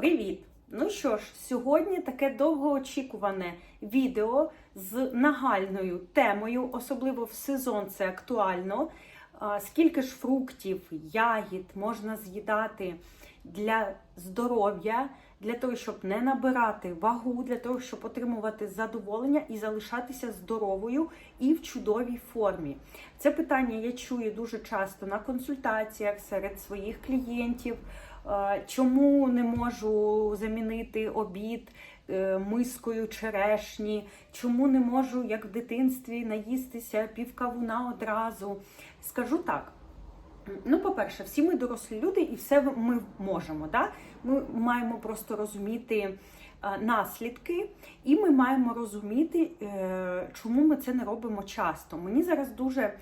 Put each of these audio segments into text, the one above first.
Привіт! Ну що ж, сьогодні таке довгоочікуване відео з нагальною темою, особливо в сезон це актуально. Скільки ж фруктів, ягід можна з'їдати для здоров'я, для того, щоб не набирати вагу, для того, щоб отримувати задоволення і залишатися здоровою і в чудовій формі. Це питання я чую дуже часто на консультаціях серед своїх клієнтів. Чому не можу замінити обід е, мискою черешні? Чому не можу, як в дитинстві, наїстися півкавуна одразу? Скажу так. Ну, по-перше, всі ми дорослі люди, і все ми можемо. Да? Ми маємо просто розуміти наслідки, і ми маємо розуміти, е, чому ми це не робимо часто. Мені зараз дуже е,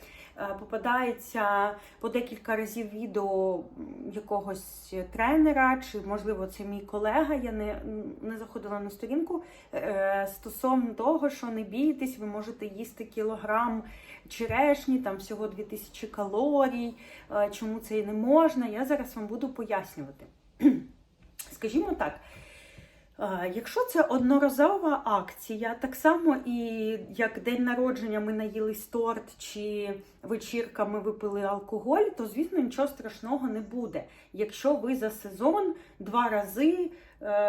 попадається по декілька разів відео якогось тренера, чи, можливо, це мій колега. Я не, не заходила на сторінку е, стосовно того, що не бійтесь, ви можете їсти кілограм черешні, там всього 2000 калорій, е, чому це і не можна. Я зараз вам буду пояснювати. Скажімо так. Якщо це одноразова акція, так само і як день народження ми наїлись торт чи вечірка ми випили алкоголь, то звісно нічого страшного не буде. Якщо ви за сезон два рази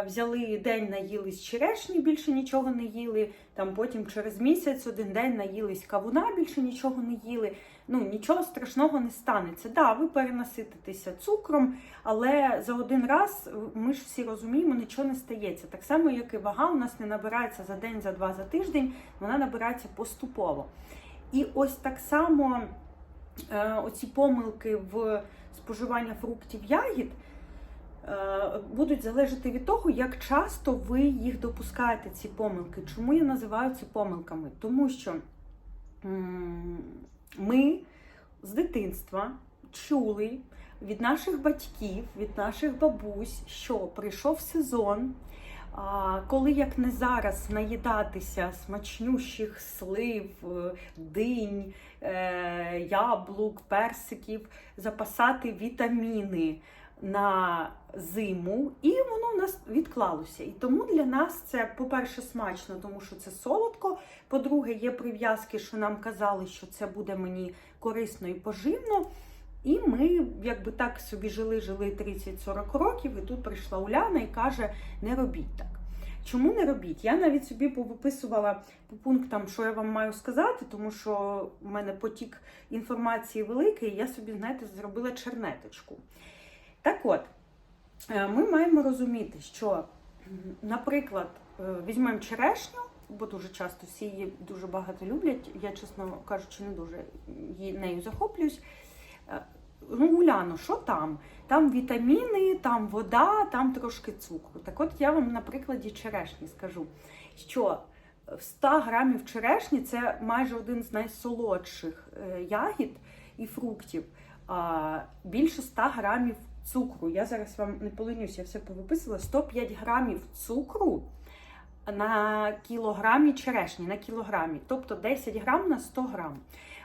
взяли день наїлись черешні, більше нічого не їли, там потім через місяць один день наїлись кавуна, більше нічого не їли. Ну нічого страшного не станеться. Да, ви перенасититеся цукром, але за один раз ми ж всі розуміємо, нічого не стається. Так само, як і вага, у нас не набирається за день, за два, за тиждень, вона набирається поступово. І ось так само е, оці помилки в споживанні фруктів ягід е, будуть залежати від того, як часто ви їх допускаєте, ці помилки. Чому я називаю це помилками? Тому що ми з дитинства чули від наших батьків, від наших бабусь, що прийшов сезон. Коли як не зараз наїдатися смачнющих слив, е, динь, е, яблук, персиків, запасати вітаміни на зиму, і воно в нас відклалося. І тому для нас це, по-перше, смачно, тому що це солодко. По-друге, є прив'язки, що нам казали, що це буде мені корисно і поживно. І ми якби так собі жили, жили 30-40 років, і тут прийшла Уляна і каже: не робіть так. Чому не робіть? Я навіть собі виписувала по пунктам, що я вам маю сказати, тому що в мене потік інформації великий, і я собі, знаєте, зробила чернеточку. Так от, е, ми маємо розуміти, що, наприклад, е, візьмемо черешню, бо дуже часто всі її дуже багато люблять. Я, чесно кажучи, не дуже нею захоплююсь. Е, Ну, Уляно, що там? Там вітаміни, там вода, там трошки цукру. Так от я вам на прикладі черешні скажу, що в 100 грамів черешні це майже один з найсолодших ягід і фруктів. Більше 100 грамів цукру. Я зараз вам не поленюся, я все повиписала. 105 грамів цукру на кілограмі черешні, на кілограмі, тобто 10 грам на 100 грам.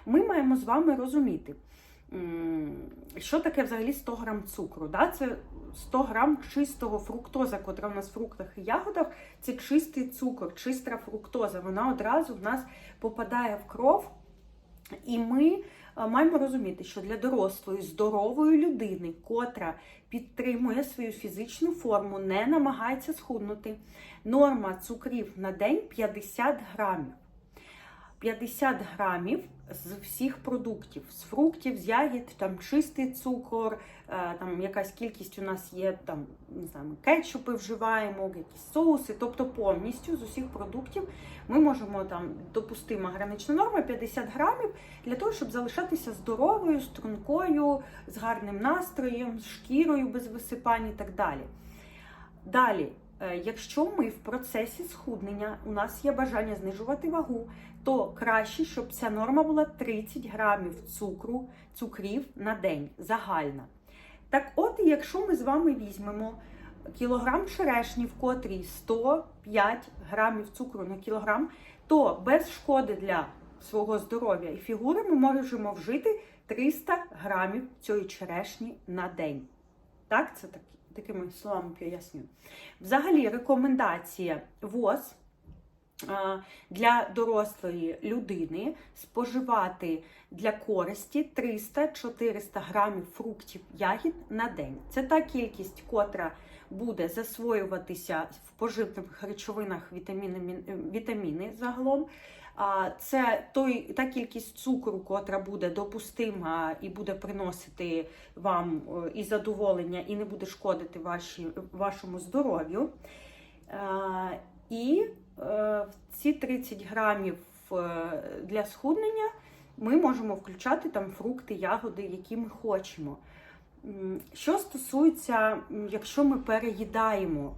Ми маємо з вами розуміти, що таке взагалі 100 грам цукру. Да? Це 100 грам чистого фруктоза, котра в нас в фруктах і ягодах, це чистий цукор, чиста фруктоза. Вона одразу в нас попадає в кров. І ми маємо розуміти, що для дорослої здорової людини, котра підтримує свою фізичну форму, не намагається схуднути, норма цукрів на день 50 грамів. 50 грамів з всіх продуктів, з фруктів, з ягід, там чистий цукор, е, там якась кількість у нас є, там не знаю, кетчупи вживаємо, якісь соуси, тобто повністю з усіх продуктів ми можемо там допустима гранична норма 50 грамів для того, щоб залишатися здоровою, стрункою, з гарним настроєм, з шкірою без висипань і так далі. Далі, якщо ми в процесі схуднення, у нас є бажання знижувати вагу, то краще, щоб ця норма була 30 грамів цукру, цукрів на день загальна. Так от, якщо ми з вами візьмемо кілограм черешні, в котрій 105 грамів цукру на кілограм, то без шкоди для свого здоров'я і фігури ми можемо вжити 300 грамів цієї черешні на день. Так, це так, такими словами пояснюю. Взагалі, рекомендація ВОЗ для дорослої людини споживати для користі 300-400 грамів фруктів ягід на день. Це та кількість, котра буде засвоюватися в поживних речовинах вітаміни, вітаміни загалом. Це той, та кількість цукру, котра буде допустима і буде приносити вам е, і задоволення, і не буде шкодити ваші, вашому здоров'ю. Е, І е, ці 30 грамів е, для схуднення ми можемо включати там фрукти, ягоди, які ми хочемо. Що стосується, якщо ми переїдаємо,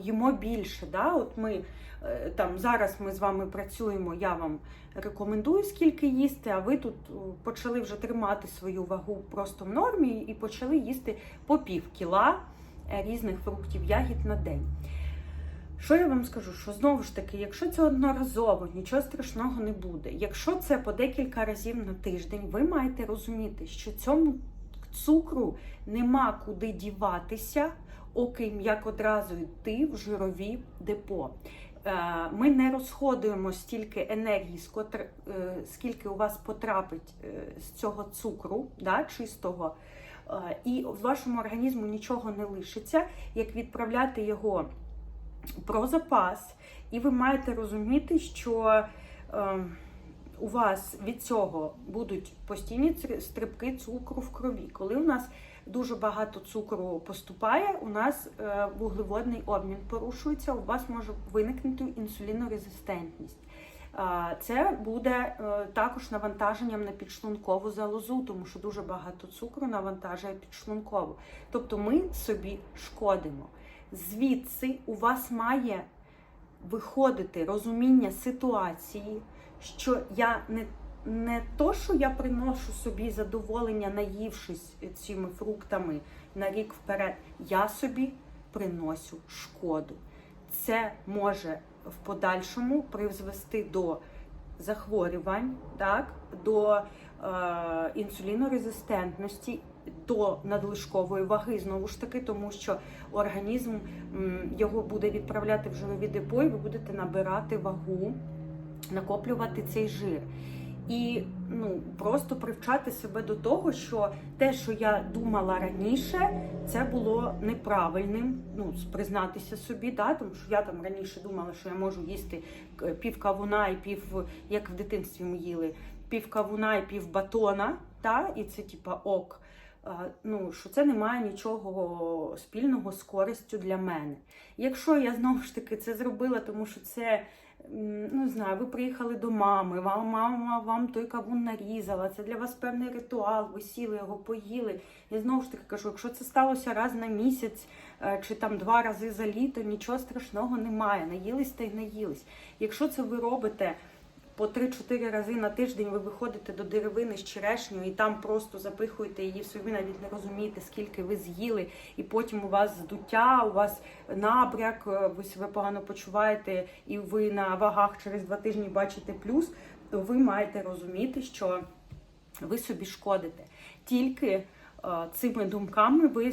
їмо більше, да? от ми е, там зараз ми з вами працюємо, я вам рекомендую скільки їсти, а ви тут е, почали вже тримати свою вагу просто в нормі і почали їсти по пів кіла е, різних фруктів, ягід на день. Що я вам скажу? Що знову ж таки, якщо це одноразово, нічого страшного не буде. Якщо це по декілька разів на тиждень, ви маєте розуміти, що цьому цукру нема куди діватися, окрім як одразу йти в жирові депо. Е, Ми не розходуємо стільки енергії, е, скільки у вас потрапить е, з цього цукру, да, чистого, і в вашому організму нічого не лишиться, як відправляти його про запас, і ви маєте розуміти, що е, у вас від цього будуть постійні стрибки цукру в крові. Коли у нас дуже багато цукру поступає, у нас е, вуглеводний обмін порушується, у вас може виникнути інсулінорезистентність. Це буде е, також навантаженням на підшлункову залозу, тому що дуже багато цукру навантажує підшлункову. Тобто ми собі шкодимо. Звідси у вас має виходити розуміння ситуації, що я не, не то, що я приношу собі задоволення, наївшись цими фруктами на рік вперед, я собі приношу шкоду. Це може в подальшому призвести до захворювань, так, до е, інсулінорезистентності, до надлишкової ваги. Знову ж таки, тому що організм його буде відправляти в жирові депо, і ви будете набирати вагу, накоплювати цей жир. І ну просто привчати себе до того, що те, що я думала раніше, це було неправильним. Ну, признатися собі, да, тому що я там раніше думала, що я можу їсти е, пів кавуна і пів, як в дитинстві ми їли, пів кавуна і пів батона, та, і це типа ок. Ну, що це не має нічого спільного з користю для мене. Якщо я знову ж таки це зробила, тому що це ну не знаю, ви приїхали до мами, вам мама вам той кавун нарізала. Це для вас певний ритуал, ви сіли його, поїли. Я знову ж таки кажу, якщо це сталося раз на місяць е, чи там два рази за літо, нічого страшного немає. Наїлись та й наїлись. Якщо це ви робите. По 3-4 рази на тиждень ви виходите до деревини з черешнею і там просто запихуєте її в собі, навіть не розумієте, скільки ви з'їли, і потім у вас здуття, у вас набряк, е, ви себе погано почуваєте, і ви на вагах через два тижні бачите плюс, то ви маєте розуміти, що ви собі шкодите. Тільки е, цими думками ви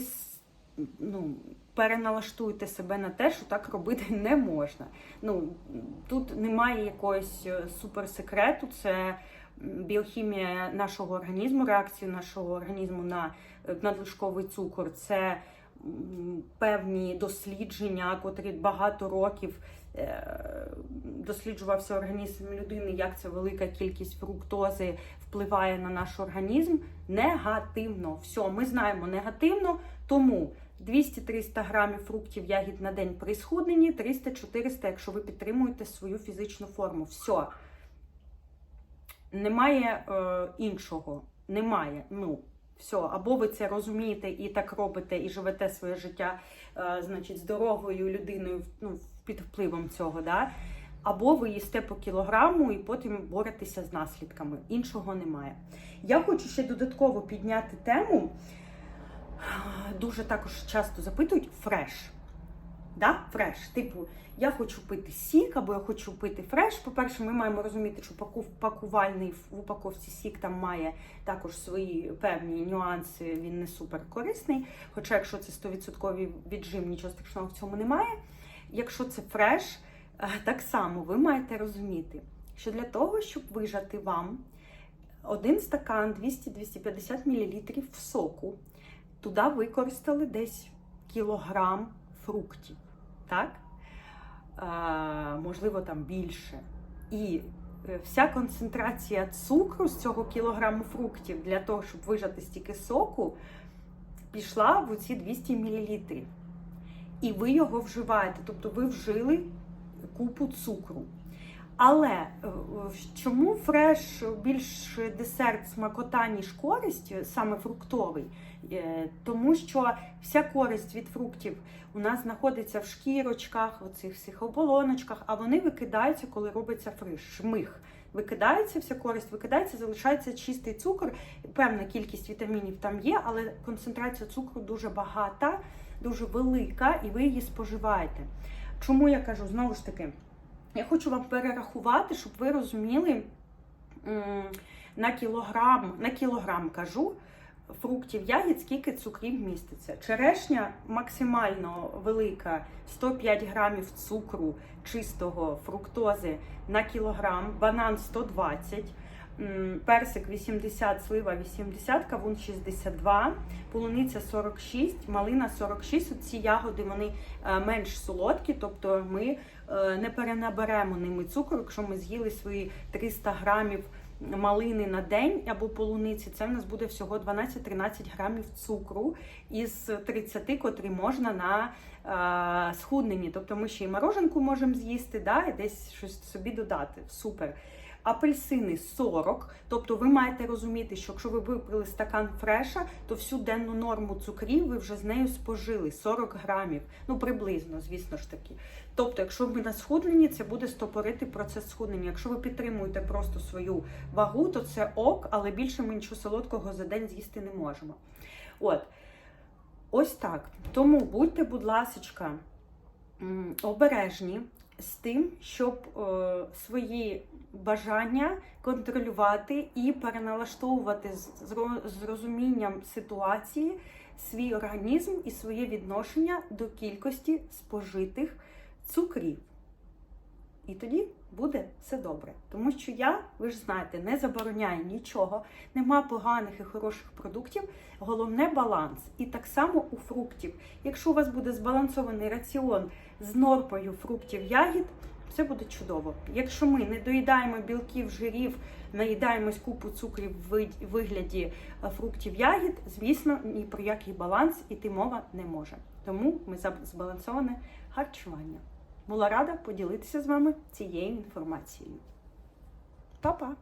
ну, переналаштуйте себе на те, що так робити не можна. Ну, тут немає якогось е, суперсекрету, це біохімія нашого організму, реакція нашого організму на е, надлишковий цукор. Це певні дослідження, котрі багато років е, досліджувався організм людини, як ця велика кількість фруктози впливає на наш організм негативно. Все, ми знаємо негативно, тому 200-300 грамів фруктів ягід на день при схудненні, 300-400, якщо ви підтримуєте свою фізичну форму. Все. Немає е, іншого. Немає. Ну, все. Або ви це розумієте і так робите, і живете своє життя, е, значить, здоровою людиною ну, під впливом цього. Да? Або ви їсте по кілограму і потім боретеся з наслідками. Іншого немає. Я хочу ще додатково підняти тему. Дуже також часто запитують фреш. Да? Фреш. Типу, я хочу пити сік або я хочу пити фреш. По-перше, ми маємо розуміти, що пакувальний в упаковці сік там має також свої певні нюанси, він не супер корисний. Хоча, якщо це 100% віджим, нічого страшного в цьому немає. Якщо це фреш, е, так само ви маєте розуміти, що для того, щоб вижати вам один стакан 200-250 мл соку, туди використали десь кілограм фруктів, так? А, можливо, там більше. І е, вся концентрація цукру з цього кілограму фруктів для того, щоб вижати стільки соку, пішла в оці 200 мл. І ви його вживаєте, тобто ви вжили купу цукру. Але е, чому фреш більш десерт смакота, ніж користь, е, саме фруктовий? Е, Тому що вся користь від фруктів у нас знаходиться в шкірочках, в цих всіх оболоночках, а вони викидаються, коли робиться фриш, шмих. Викидається вся користь, викидається, залишається чистий цукор. Певна кількість вітамінів там є, але концентрація цукру дуже багата, дуже велика, і ви її споживаєте. Чому я кажу знову ж таки? Я хочу вам перерахувати, щоб ви розуміли на кілограм, на кілограм кажу, фруктів ягід, скільки цукрів міститься. Черешня максимально велика 105 грамів цукру чистого фруктози на кілограм, банан 120, м, персик 80, слива 80, кавун 62, полуниця 46, малина 46. От Ці ягоди вони е, менш солодкі, тобто ми е, не перенаберемо ними цукру, якщо ми з'їли свої 300 грамів малини на день або полуниці, це в нас буде всього 12-13 грамів цукру із 30, котрі можна на е, схудненні. Тобто ми ще й мороженку можемо з'їсти, да, і десь щось собі додати. Супер. Апельсини 40, тобто ви маєте розуміти, що якщо ви випили стакан фреша, то всю денну норму цукрів ви вже з нею спожили 40 грамів. Ну приблизно, звісно ж таки. Тобто, якщо ви на схудненні, це буде стопорити процес схуднення. Якщо ви підтримуєте просто свою вагу, то це ок, але більше ми нічого солодкого за день з'їсти не можемо. От. Ось так. Тому будьте, будь ласочка, м, обережні з тим, щоб е, свої бажання контролювати і переналаштовувати з, розумінням ситуації свій організм і своє відношення до кількості спожитих цукрів. І тоді буде все добре. Тому що я, ви ж знаєте, не забороняю нічого, нема поганих і хороших продуктів. Головне баланс. І так само у фруктів. Якщо у вас буде збалансований раціон з норпою фруктів ягід, все буде чудово. Якщо ми не доїдаємо білків, жирів, наїдаємось купу цукрів в вигляді е, фруктів ягід, звісно, ні про який баланс іти мова не може. Тому ми за збалансоване харчування. Була рада поділитися з вами цією інформацією. Па-па!